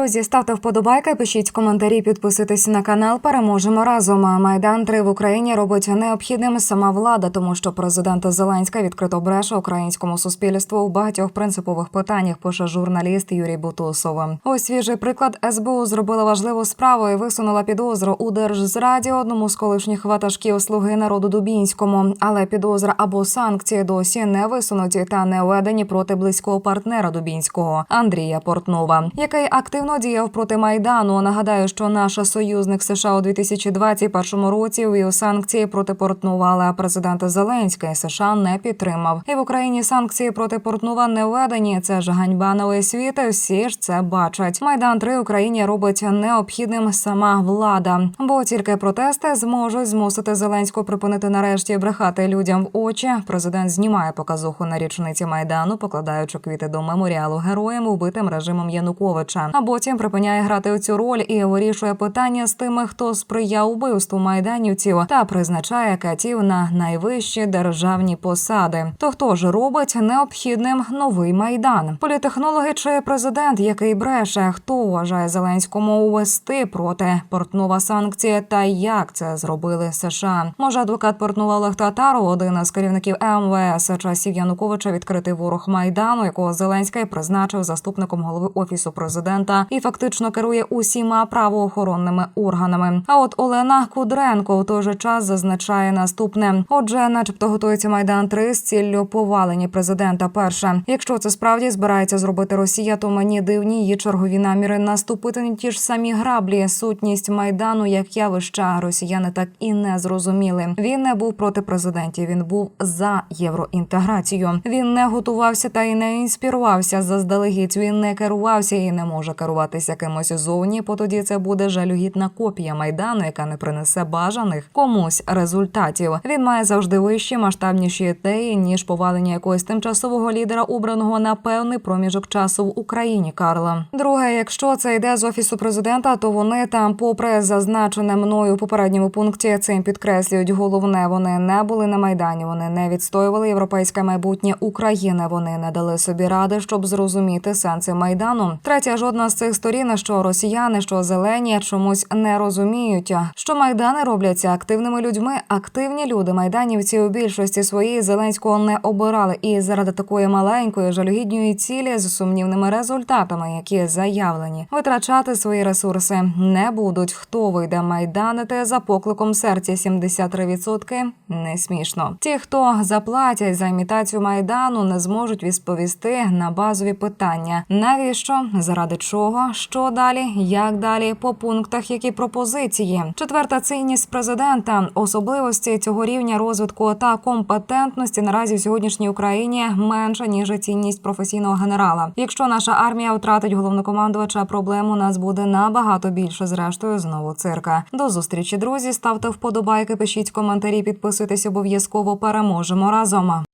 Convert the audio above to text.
Друзі, ставте вподобайки, пишіть коментарі, підписуйтесь на канал. Переможемо разом. Майдан 3 в Україні робить необхідним сама влада, тому що президент Зеленська відкрито бреше українському суспільству у багатьох принципових питаннях. Пише журналіст Юрій Бутусов. Ось свіжий приклад СБУ зробила важливу справу і висунула підозру у Держзраді одному з колишніх ватажків слуги народу Дубінському. Але підозра або санкції досі не висунуті та не введені проти близького партнера Дубінського Андрія Портнова, який активно діяв проти майдану. Нагадаю, що наш союзник США у 2021 році ввів санкції проти Портнова, але президент Зеленський США не підтримав. І в Україні санкції проти Портнова не введені. Це ж ганьба на весь світ. Всі ж це бачать. Майдан 3 Україні робить необхідним сама влада, бо тільки протести зможуть змусити Зеленського припинити нарешті брехати людям в очі. Президент знімає показуху на річниці майдану, покладаючи квіти до меморіалу героям, убитим режимом Януковича. А потім припиняє грати цю роль і вирішує питання з тими, хто сприяв убивству майданівців та призначає катів на найвищі державні посади. То хто ж робить необхідним новий майдан? Політехнологи чи президент, який бреше, хто вважає Зеленському увести проти Портнова санкції та як це зробили США? Може, адвокат Портнова Олег Татаров, один із керівників МВС часів Януковича, відкритий ворог майдану, якого Зеленський призначив заступником голови офісу президента і фактично керує усіма правоохоронними органами. А от Олена Кудренко у той же час зазначає наступне: отже, начебто готується майдан 3 з ціллю повалення президента. Перше, якщо це справді збирається зробити Росія, то мені дивні її чергові наміри наступити на ті ж самі граблі. Сутність майдану як явища росіяни так і не зрозуміли. Він не був проти президентів. Він був за євроінтеграцію. Він не готувався та й не інспірувався заздалегідь. Він не керувався і не може керуватися кимось зовні. Бо тоді це буде жалюгідна копія майдану, яка не принесе бажаних комусь результатів. Він має завжди вищі масштабніші ідеї ніж повалення якогось тимчасового лідера, обраного на певний проміжок часу в Україні. Карла. Друге, якщо це йде з офісу президента, то вони там, попри зазначене мною попередньому пункті, цим підкреслюють головне. Вони не були на майдані. Вони не відстоювали європейське майбутнє України. Вони не дали собі ради, щоб зрозуміти сенси майдану. Третя жодна з цих сторін, що росіяни, що зелені, чомусь не розуміють, що майдани робляться активними людьми. Активні люди майданівці у більшості своїй зеленського не обирали. І заради такої маленької жалюгідної цілі з сумнівними результатами, які заявлені, витрачати свої ресурси не будуть. Хто вийде майданити за покликом серця 73% – не смішно. Ті, хто заплатять за імітацію майдану, не зможуть відповісти на базові питання: навіщо, заради чого, що далі, як далі, по пунктах, які пропозиції. Четверта цінність президента, особливості цього рівня розвитку та компетентності наразі в сьогоднішній Україні менша ніж цінність професійного генерала. Якщо наша армія втратить головнокомандувача, проблем у нас буде набагато більше. Зрештою, знову цирка. До зустрічі, друзі. Ставте вподобайки, пишіть коментарі, підписуйтесь обов'язково. Переможемо разом.